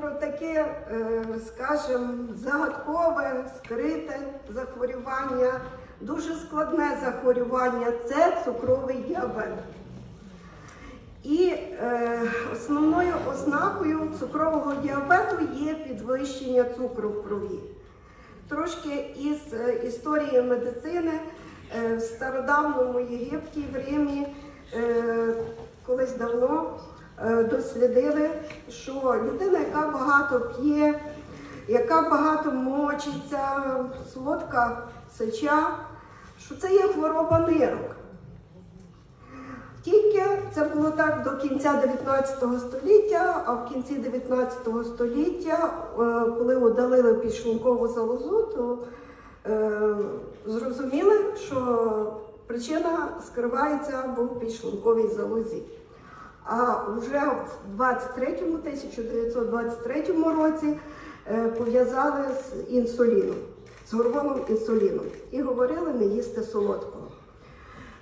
Про таке, е, скажімо, загадкове, скрите захворювання, дуже складне захворювання це цукровий діабет. І е, основною ознакою цукрового діабету є підвищення цукру в крові. Трошки із е, історії медицини в стародавньому Єгипті, в Римі, колись давно дослідили, що людина, яка багато п'є, яка багато мочиться, солодка сеча, що це є хвороба нирок. Тільки це було так до кінця 19 століття, а в кінці 19 століття, е, коли удалили підшлункову залозу, то е, зрозуміли, що причина скривається в підшлунковій залозі. А вже в 23-му, 1923 році е, пов'язали з інсуліном, з гормоном інсуліном і говорили не їсти солодкого.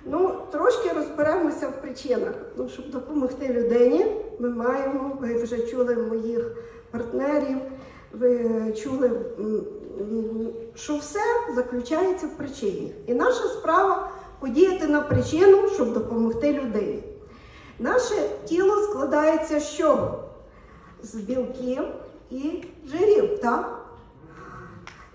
Ну, трошки розберемося в причинах. Ну, щоб допомогти людині, ми маємо, ви вже чули моїх партнерів, ви чули, що все заключається в причині. І наша справа подіяти на причину, щоб допомогти людині. Наше тіло складається з чого? З білків і жирів, так?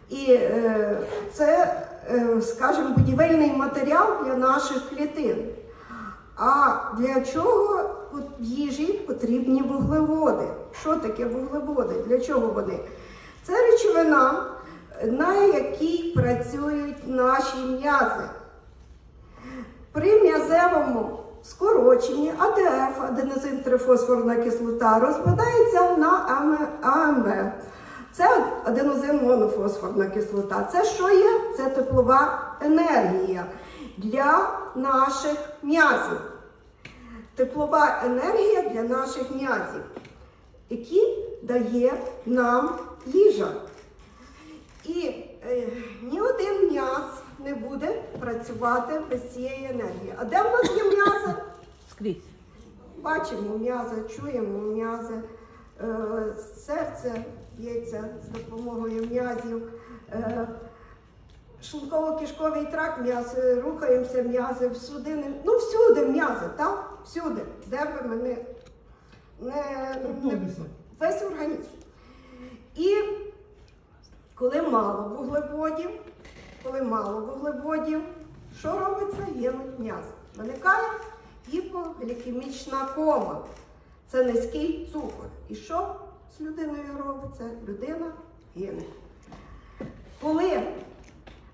І е, це, е, скажімо, будівельний матеріал для наших клітин. А для чого їжі потрібні вуглеводи? Що таке вуглеводи? Для чого вони? Це речовина, на якій працюють наші м'язи. При м'язевому скороченні АТФ, аденозин-трифосфорна кислота, розпадається на АМ- АМВ. Це аденозин-монофосфорна кислота. Це що є? Це теплова енергія для наших м'язів. Теплова енергія для наших м'язів, які дає нам їжа. І е, ні один м'яз не буде працювати без цієї енергії. А де в нас є м'язи? Скрізь. Бачимо м'язи, чуємо м'язи, е, серце б'ється з допомогою м'язів, е, шлунково-кишковий тракт м'язи, рухаємося м'язи, судини, ну всюди м'язи, так? Всюди, де би ми не, не, не весь організм. І коли мало вуглеводів, коли мало вуглеводів, що робиться? Гинуть м'язи. Виникає гіпоглікемічна кома. Це низький цукор. І що з людиною робиться? Людина гине. Коли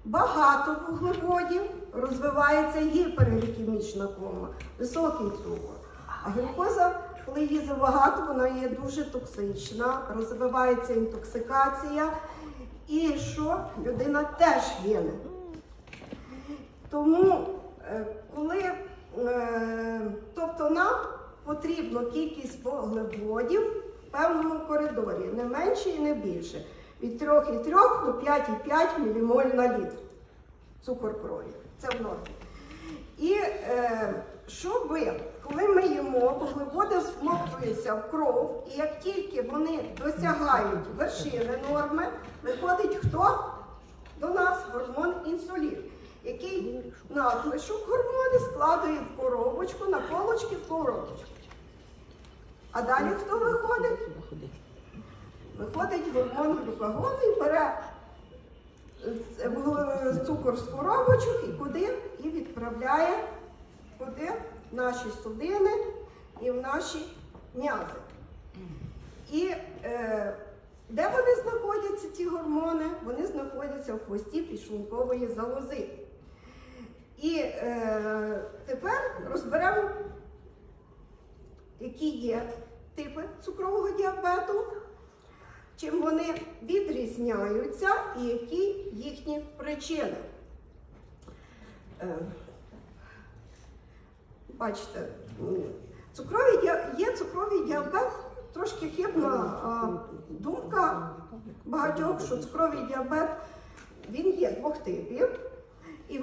багато вуглеводів, розвивається гіперглікемічна кома, високий цукор. А глюкоза, коли її забагато, вона є дуже токсична, розвивається інтоксикація. І що людина теж гине. Тому, е, коли, е, тобто нам потрібно кількість вуглеводів в певному коридорі, не менше і не більше. Від 3,3 до 5,5 мілімоль на літр цукор крові. Це в нормі. І е, що коли ми їмо, вуглеводи всмоктуються в кров, і як тільки вони досягають вершини норми, виходить хто? До нас гормон інсулін, який надлишок гормони складує в коробочку, на полочки в коробочку. А далі хто виходить? Виходить гормон глюкагону і бере цукор з коробочок і куди? І відправляє куди? В наші судини і в наші м'язи. І е, де вони знаходяться, ці гормони? Вони знаходяться в хвості підшлункової залози. І е, тепер розберемо, які є типи цукрового діабету, чим вони відрізняються і які їхні причини. Е, Бачите, м, цукровий є цукровий діабет, трошки хибна думка багатьох, що цукровий діабет він є двох типів. І,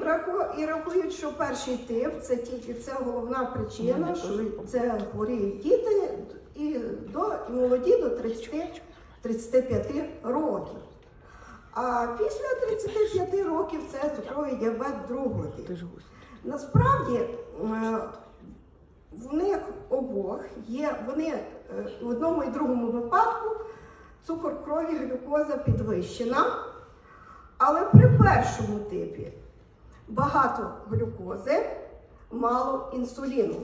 і рахують, що перший тип це тільки це головна причина, що це хворіють діти, і до, і молоді до 30, 35 років. А після 35 років це цукровий діабет другого типу. Насправді е, в них обох є, вони е, в одному і другому випадку цукор крові, глюкоза підвищена, але при першому типі багато глюкози, мало інсуліну.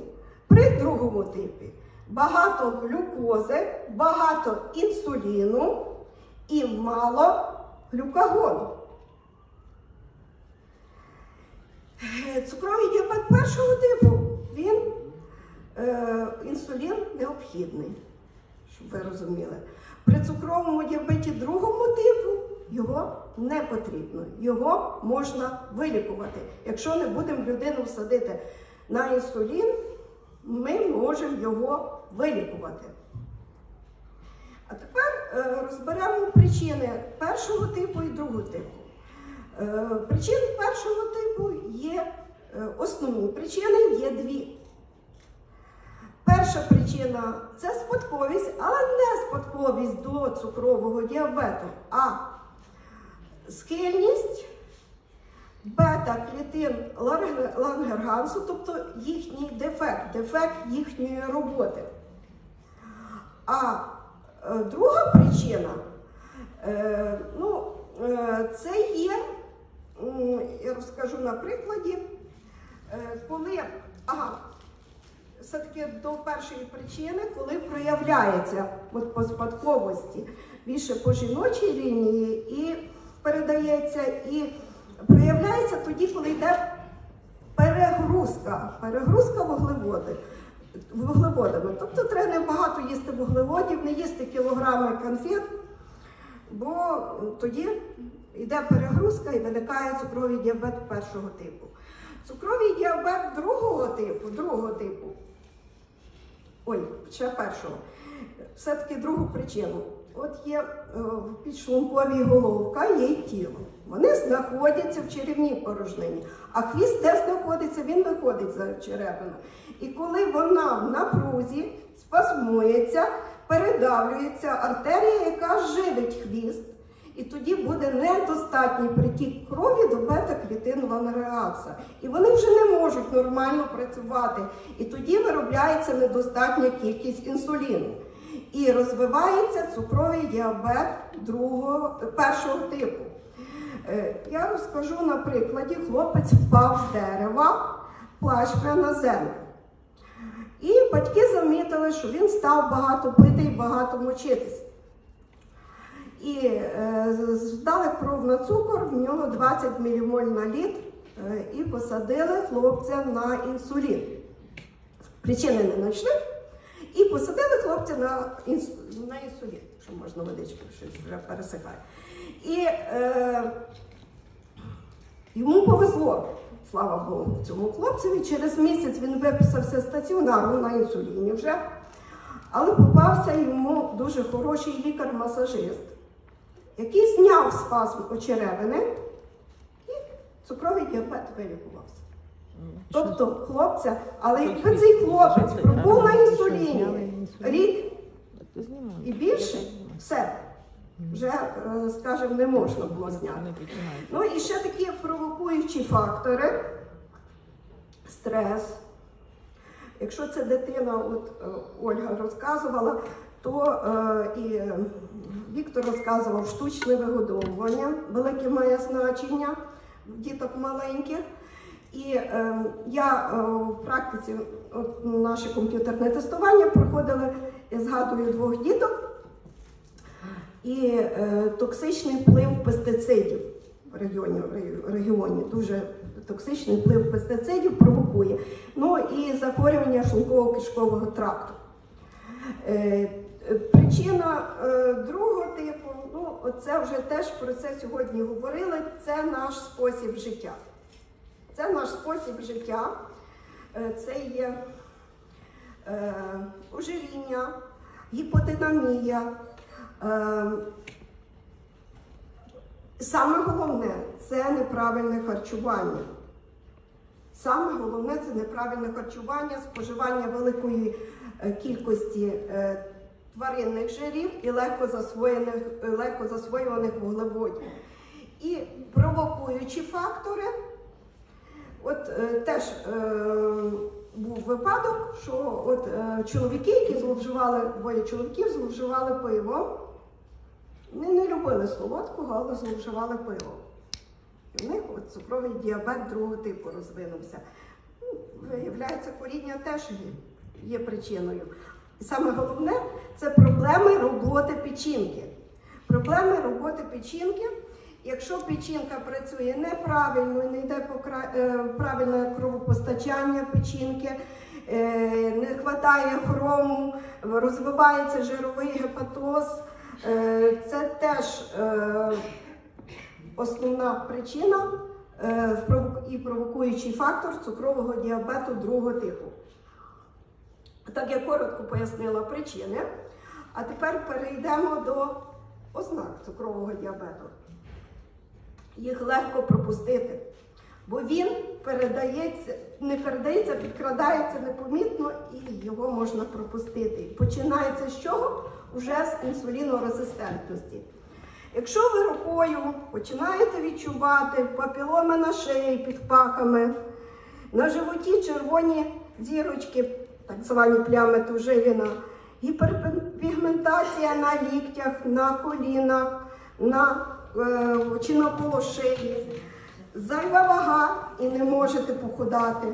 При другому типі багато глюкози, багато інсуліну і мало глюкагону. Е, Цукровий діабет першого типу, він е, інсулін необхідний, щоб ви розуміли. При цукровому діабеті другого типу його не потрібно. Його можна вилікувати. Якщо не будемо людину садити на інсулін, ми можемо його вилікувати. А тепер е, розберемо причини першого типу і другого типу. Е, Причин першого типу є е, основні причини є дві. Перша причина це спадковість, але не спадковість до цукрового діабету, а схильність бета-клітин Лангергансу, тобто їхній дефект, дефект їхньої роботи. А е, друга причина ну, це є, розкажу на прикладі, е, коли, ага, все-таки до першої причини, коли проявляється от по спадковості більше по жіночій лінії і передається, і проявляється тоді, коли йде перегрузка, перегрузка вуглеводи, вуглеводами. Тобто треба не багато їсти вуглеводів, не їсти кілограми конфет, бо тоді йде перегрузка і виникає цукровий діабет першого типу. Цукровий діабет другого типу, другого типу, ой, ще першого, все-таки другу причину. От є е, в підшлунковій головка, є й тіло. Вони знаходяться в черевній порожнині. А хвіст де знаходиться, він виходить за черепину. І коли вона в напрузі спазмується, передавлюється артерія, яка живить хвіст, і тоді буде недостатній притік крові до бета-клітин лангреаса. І вони вже не можуть нормально працювати. І тоді виробляється недостатня кількість інсуліну. І розвивається цукровий діабет другого, першого типу. Е, Я розкажу на прикладі, хлопець впав з дерева, плашмя на землю. І батьки замітили, що він став багато пити і багато мочитись. І е, здали кров на цукор, в нього 20 мілімоль на літр, е, і посадили хлопця на інсулін. Причини не знайшли. І посадили хлопця на, інс... на інсулін, що можна водичку, щось вже пересихає. І е, йому повезло, слава Богу, цьому хлопцеві. Через місяць він виписався стаціонарно на інсуліні вже. Але попався йому дуже хороший лікар-масажист, який зняв спазм очеревини і цукровий діабет вилікувався. Тобто хлопця, але якби цей хлопець пробув на інсуліні рік і більше, все, вже, е, скажімо, не можна було зняти. Ну і ще такі провокуючі фактори: стрес. Якщо це дитина, от е, Ольга розказувала, то е, і Віктор розказував штучне вигодовування, велике має значення діток маленьких. І е, я е, в практиці от, наше комп'ютерне тестування проходили, я згадую двох діток і е, токсичний вплив пестицидів в регіоні, в регіоні. Дуже токсичний вплив пестицидів провокує. Ну і захворювання шлунково-кишкового тракту. Е, е, Причина е, другого типу, ну це вже теж про це сьогодні говорили. Це наш спосіб життя. Це наш спосіб життя. Е, Це є е, ожиріння, гіподинамія. Саме головне це неправильне харчування. Саме головне це неправильне харчування, споживання великої кількості тваринних жирів і легко засвоєних, е, легко засвоюваних вуглеводів. І провокуючі фактори. От е, теж е, був випадок, що от е, чоловіки, які зловживали, двоє чоловіків зловживали пивом. Вони не любили солодкого, але зловживали пиво. В них от цукровий діабет другого типу розвинувся. Ну, Виявляється, коріння теж є причиною. І саме головне це проблеми роботи печінки. Проблеми роботи печінки. Якщо печінка працює неправильно, не йде е, правильне кровопостачання печінки, е, не вистачає хрому, розвивається жировий гепатоз, е, це теж основна причина і провокуючий фактор цукрового діабету другого типу. Так я коротко пояснила причини, а тепер перейдемо до ознак цукрового діабету. Їх легко пропустити, бо він передається, не передається, підкрадається непомітно і його можна пропустити. Починається з чого? Уже з інсулінорезистентності. Якщо ви рукою починаєте відчувати папіломи на шиї під пахами, на животі червоні зірочки, так звані плями тужиліна, гіперпігментація на ліктях, на колінах, на, е, чи на полошиї, зайва вага і не можете похудати,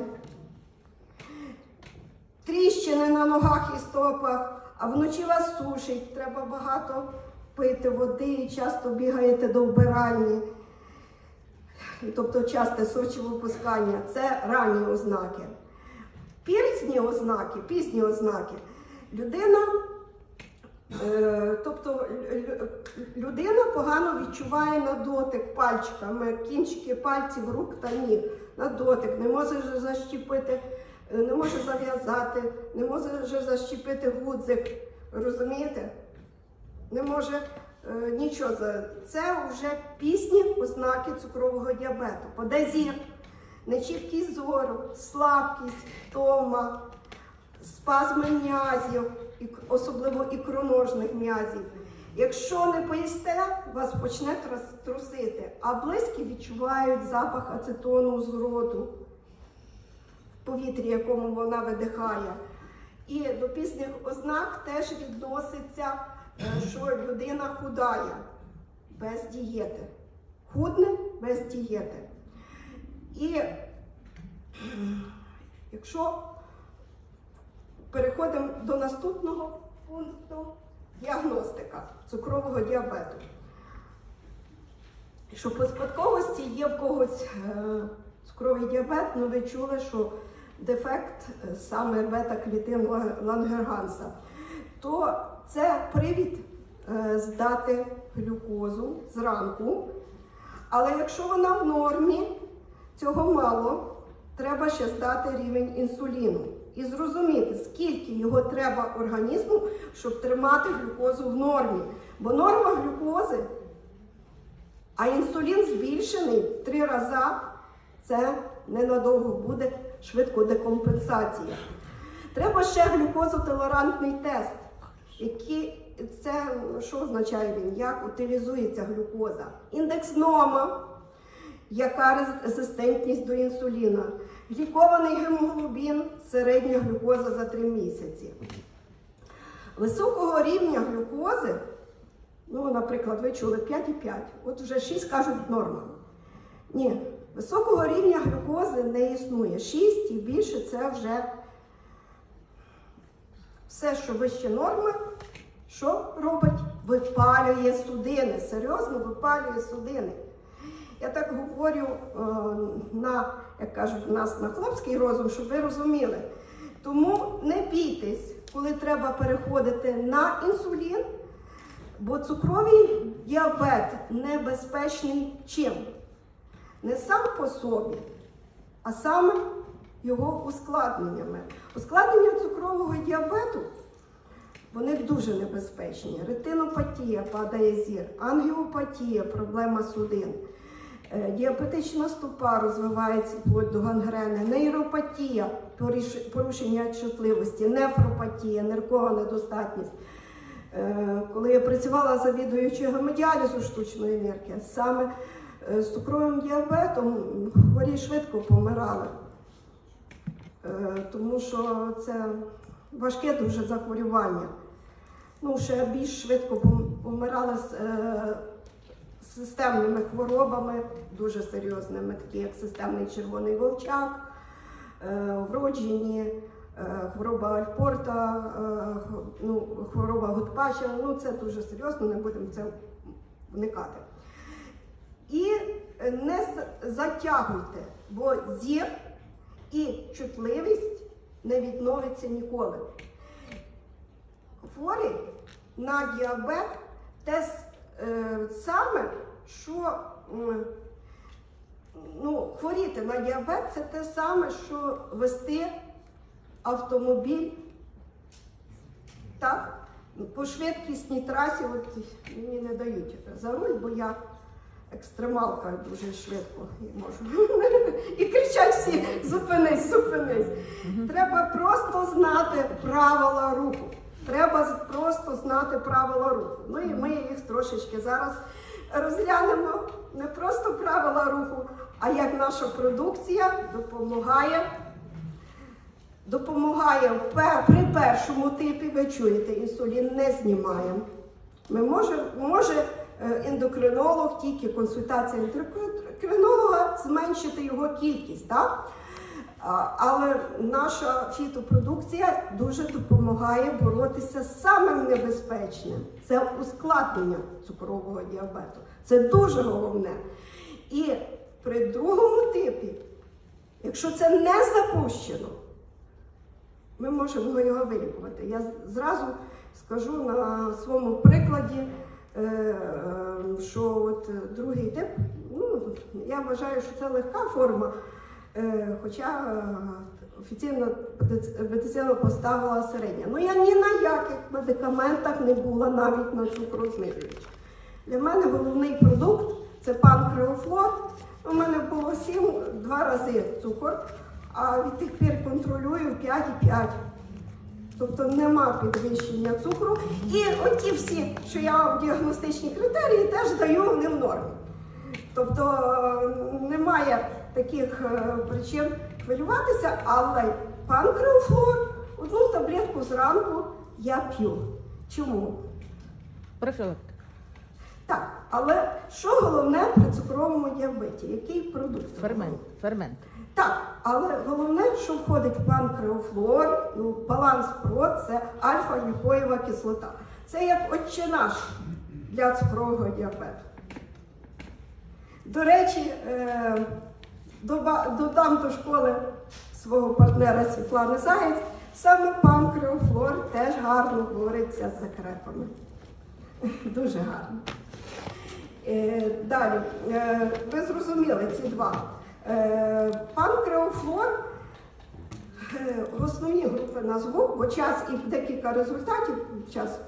тріщини на ногах і стопах, а вночі вас сушить, треба багато пити води і часто бігаєте до вбиральні. Тобто часте сочовипускання це ранні ознаки. Пізні ознаки, пізні ознаки. Людина, е, тобто лю- лю- людина погано відчуває на дотик пальчиками, кінчики пальців рук та ніг. На дотик, не може защіпити, е, не може зав'язати, не може защіпити гудзик. Розумієте? Не може е, нічого. Це вже пісні ознаки цукрового діабету. Паде зір, нечіткість зору, слабкість, втома, спазми м'язів, особливо ікроножних м'язів. Якщо не поїсте, вас почне трусити, а близькі відчувають запах ацетону з роту в повітрі, якому вона видихає. І до пізніх ознак теж відноситься, е, що людина худає без дієти. Худне без дієти. І якщо переходимо до наступного пункту діагностика цукрового діабету. Що по спадковості є в когось е, цукровий діабет, ну ви чули, що дефект е, саме бета-клітин Лангерганса, то це привід е, здати глюкозу зранку. Але якщо вона в нормі, цього мало, треба ще здати рівень інсуліну і зрозуміти, скільки його треба організму, щоб тримати глюкозу в нормі. Бо норма глюкози а інсулін збільшений в три рази, це ненадовго буде швидко декомпенсація. Треба ще глюкозотолерантний тест, який це що означає він? Як утилізується глюкоза? Індекс нома, яка резистентність до інсуліна, глікований гемоглобін, середня глюкоза за 3 місяці. Високого рівня глюкози Ну, наприклад, ви чули 5,5. От вже 6 кажуть норма. Ні, високого рівня глюкози не існує. 6 і більше це вже все, що вище норми, що робить? Випалює судини. Серйозно випалює судини. Я так говорю е, на, як кажуть, у нас на хлопський розум, щоб ви розуміли. Тому не бійтесь, коли треба переходити на інсулін. Бо цукровий діабет небезпечний чим? Не сам по собі, а саме його ускладненнями. Ускладнення цукрового діабету вони дуже небезпечні. Ретинопатія падає зір, ангіопатія, проблема судин, діабетична стопа розвивається вплоть до гангрени, нейропатія, порушення чутливості, нефропатія, ниркова недостатність. Е, Коли я працювала завідуючою гемодіалізу штучної нирки, саме е, з цукровим діабетом хворі швидко помирали, Е, тому що це важке дуже захворювання. Ну, ще більш швидко пом- помирали з системними хворобами, дуже серйозними, такі як системний червоний вовчак, е, вроджені, е, хвороба Альпорта, е, ну, хвороба Готпача. Ну, це дуже серйозно, не будемо це вникати. І не затягуйте, бо зір і чутливість не відновиться ніколи. Хворий на діабет те с- е, саме, що ну, хворіти на діабет це те саме, що вести автомобіль так, по швидкісній трасі. От мені не дають за руль, бо я екстремалка дуже швидко можу. І кричать всі: зупинись, зупинись. Треба просто знати правила руху. Треба просто знати правила руху. Ну і ми їх трошечки зараз розглянемо. Не просто правила руху, а як наша продукція допомагає. Допомагає при першому типі, ви чуєте, інсулін не знімаємо. Ми може, може е, ендокринолог, тільки консультація ендокринолога зменшити його кількість. Так? Але наша фітопродукція дуже допомагає боротися з самим небезпечним. Це ускладнення цукрового діабету. Це дуже головне. І при другому типі, якщо це не запущено, ми можемо його вилікувати. Я зразу скажу на своєму прикладі, е, е, що от другий тип, ну, я вважаю, що це легка форма, хоча е, офіційно медицина поставила середня. Ну я ні на яких медикаментах не була навіть на цукрознижувач. Для мене головний продукт це панкреофлор. У мене було 7 два рази цукор, а від тих пір контролюю 5,5. Тобто нема підвищення цукру. І оті всі, що я вам діагностичні критерії, теж даю вони в нормі. Тобто е, немає таких е, причин хвилюватися, але панкреофлор, одну таблетку зранку я п'ю. Чому? Профілактика. Так, але що головне при цукровому діабеті? Який продукт? Фермент. Фермент. Так, але головне, що входить в панкреофлор, ну, баланс про це альфа-глюкоєва кислота. Це як отче наш для цукрового діабету. До речі, е, додам до школи свого партнера Світлани Заєць, саме панкреофлор теж гарно бореться з закрепами. Дуже гарно. Е, Далі, Е, ви зрозуміли ці два. Е, Панкреофлор е, основні групи назву, бо час і декілька результатів. Час.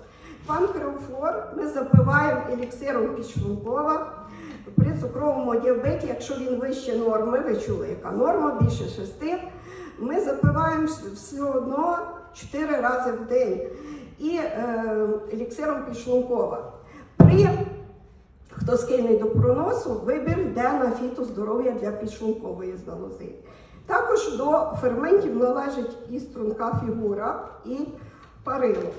Панкреофлор ми запиваємо еліксиром підшлункова при цукровому діабеті, якщо він вище норми, ви чули, яка норма, більше 6, ми запиваємо все одно 4 рази в день і е, еліксиром підшлункова. При Хто схильний до проносу, вибір йде на фітоздоров'я для підшлункової залози. Також до ферментів належить і струнка фігура, і парило.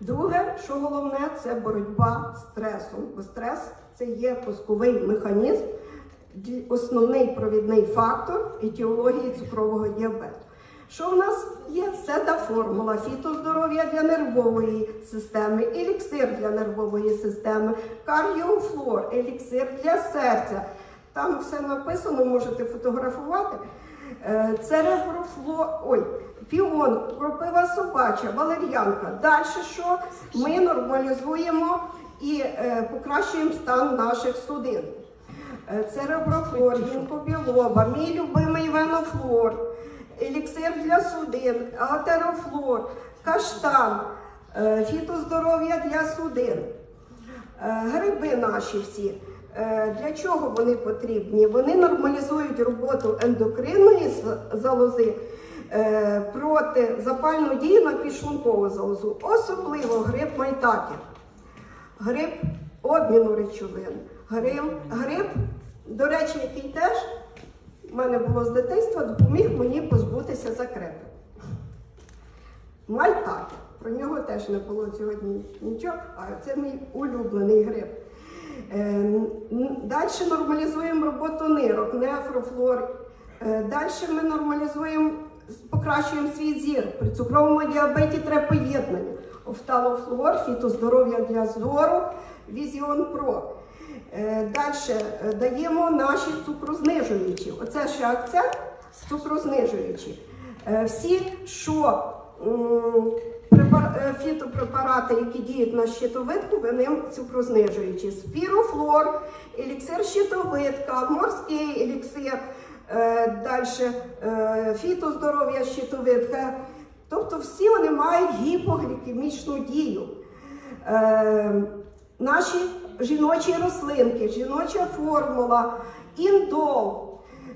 Друге, що головне, це боротьба з стресом. Бо стрес це є пусковий механізм, основний провідний фактор етіології цукрового діабету. Що в нас є? Седа формула, фітоздоров'я для нервової системи, еліксир для нервової системи, кардіофлор, еліксир для серця. Там все написано, можете фотографувати. Е, Цереброфлор, ой, піон, кропива собача, валер'янка. Далі що? Ми нормалізуємо і е, покращуємо стан наших судин. Е, Цереброфлор, гінкобілоба, мій любимий венофлор, еліксир для судин, атерофлор, каштан, е, фітоздоров'я для судин, гриби наші всі, Для чого вони потрібні? Вони нормалізують роботу ендокринної залози проти запальну дію на підшлункову залозу, особливо грип майтаки, грип обміну речовин, грип, грип, до речі, який теж в мене було з дитинства, допоміг мені позбутися закрепи. Майтаки. Про нього теж не було сьогодні нічого, а це мій улюблений гриб. Далі нормалізуємо роботу нирок, нефрофлор. Е, Далі ми нормалізуємо, покращуємо свій зір. При цукровому діабеті треба поєднання. Офталофлор, фітоздоров'я для зору, Візіон Про. Далі даємо наші цукрознижуючі. Оце ще акцент цукрознижуючі. Е, Всі, що е, фітопрепарати, які діють на щитовидку, вони цукрознижуючі. Спірофлор, еліксир щитовидка, морський еліксир, далі фітоздоров'я щитовидка. Тобто всі вони мають гіпоглікемічну дію. Е, наші жіночі рослинки, жіноча формула, індол,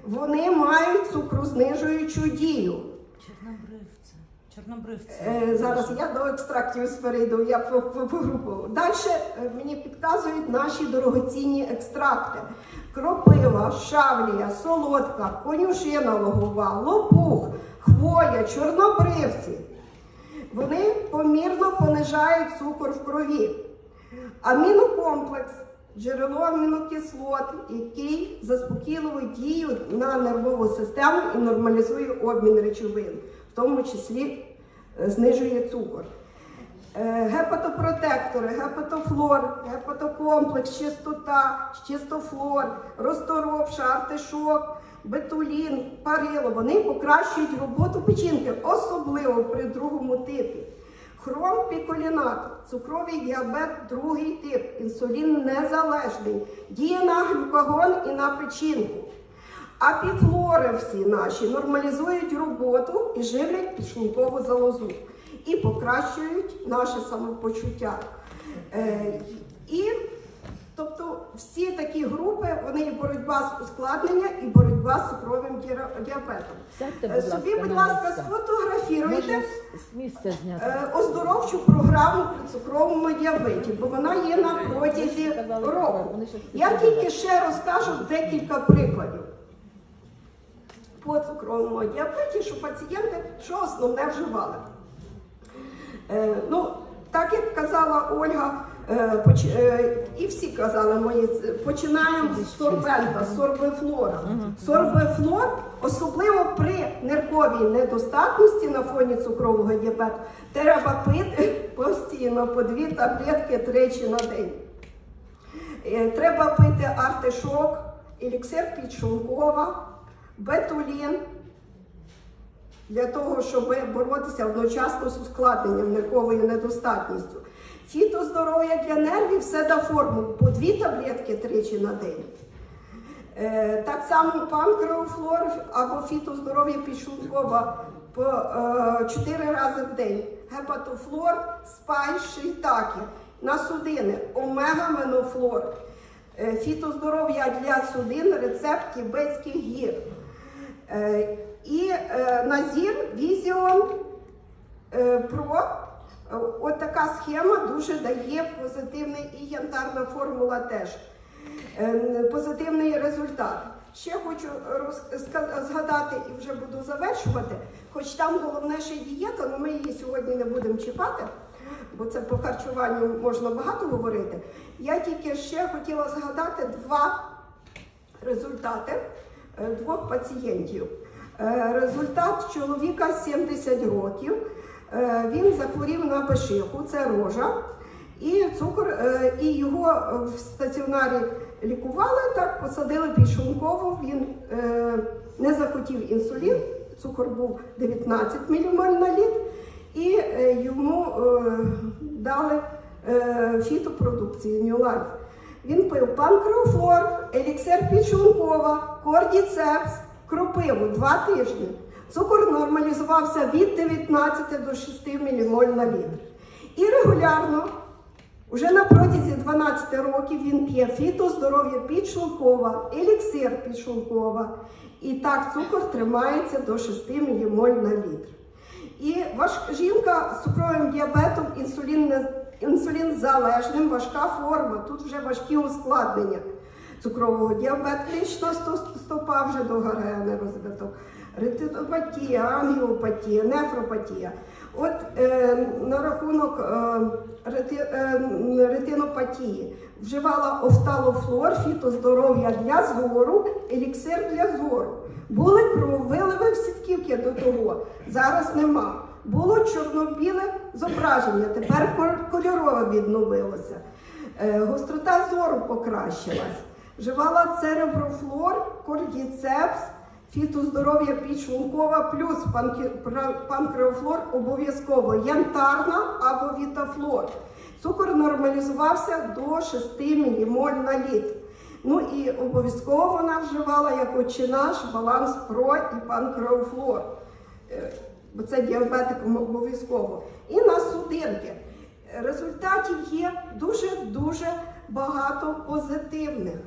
вони мають цукрознижуючу дію. Чорнобривці. Е, зараз я до екстрактів перейду, я по. Далі е, мені підказують наші дорогоцінні екстракти: кропива, шавлія, солодка, конюшина логова, лопух, хвоя, чорнобривці. Вони помірно понижають цукор в крові. Амінокомплекс джерело амінокислот, який заспокійливо дію на нервову систему і нормалізує обмін речовин, в тому числі е, знижує цукор. Е, Гепатопротектори, гепатофлор, гепатокомплекс, чистота, чистофлор, розторопша, артишок, бетулін, парило. Вони покращують роботу печінки, особливо при другому типі. Хром піколінат, цукровий діабет, другий тип, інсулін незалежний, діє на глюкагон і на печінку. Апіфлори всі наші нормалізують роботу і живлять підшлункову залозу і покращують наше самопочуття. Е, і тобто всі такі групи, вони і боротьба з ускладнення, і боротьба з цукровим діабетом. Сядьте, Е, будь Собі, ласка, будь ласка, сфотографіруйте. Е, оздоровчу програму при цукровому діабеті, бо вона є на протязі року. Я тільки ще розкажу декілька прикладів по цукровому діабеті, що пацієнти що основне вживали. Е, ну, так як казала Ольга, е, поч- е, і всі казали мої, починаємо з сорбента, з сорбифлора. Сорбифлор, особливо при нирковій недостатності на фоні цукрового діабету, треба пити постійно по дві таблетки тричі на день. Е, Треба пити артишок, еліксир підшлункова, бетулін для того, щоб боротися одночасно з ускладненням нирковою недостатністю. Фітоздоров'я для нервів седаформу по дві таблетки тричі на день. Е, Так само панкреофлор або фітоздоров'я підшлункова по е, 4 рази в день. Гепатофлор, спай, шийтаки на судини, омега-менофлор. Е, Фітоздоров'я для судин, рецепт Тібетських гір. Е, І е, назір е, Про. Е, От така схема дуже дає позитивний і янтарна формула теж. Позитивний результат. Ще хочу згадати і вже буду завершувати, хоч там головне ще дієта, але ми її сьогодні не будемо чіпати, бо це по харчуванню можна багато говорити. Я тільки ще хотіла згадати два результати двох пацієнтів. Е, Результат чоловіка 70 років. Е, Він захворів на пешиху, це рожа. І цукор, е, і його е, в стаціонарі лікували, так, посадили підшлунково, він е, не захотів інсулін, цукор був 19 мілімоль на літр, і е, йому е, дали е, фітопродукцію New Life. Він пив панкреофор, еліксир підшлункова, кордіцепс, кропиву два тижні. Цукор нормалізувався від 19 до 6 мілімоль на літр. І регулярно Уже на протязі 12 років він п'є фіто здоров'я підшлункова, еліксир підшлункова. І так цукор тримається до 6 мілімоль на літр. І важ... жінка з цукровим діабетом, інсулін... залежним, важка форма. Тут вже важкі ускладнення цукрового діабетична сто- стопа вже до гангрени розвиток, ретинопатія, ангіопатія, нефропатія. От е, на рахунок е, рети, е, ретинопатії вживала офталофлор, фітоздоров'я для зору, еліксир для зору. Були крововиливи в сітківки до того, зараз нема. Було чорно-біле зображення, тепер кольорове відновилося. Е, Гострота зору покращилась. Вживала цереброфлор, кордіцепс, фітоздоров'я підшлункова плюс панкреофлор обов'язково янтарна або вітафлор. Цукор нормалізувався до 6 мілімоль на літр. Ну і обов'язково вона вживала як отче наш баланс про і панкреофлор. Е, Бо це діабетикам обов'язково. І на судинки. Результатів є дуже-дуже багато позитивних.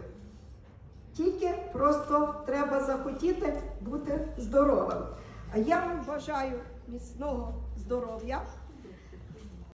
Тільки просто треба захотіти бути здоровим. А я вам бажаю міцного здоров'я,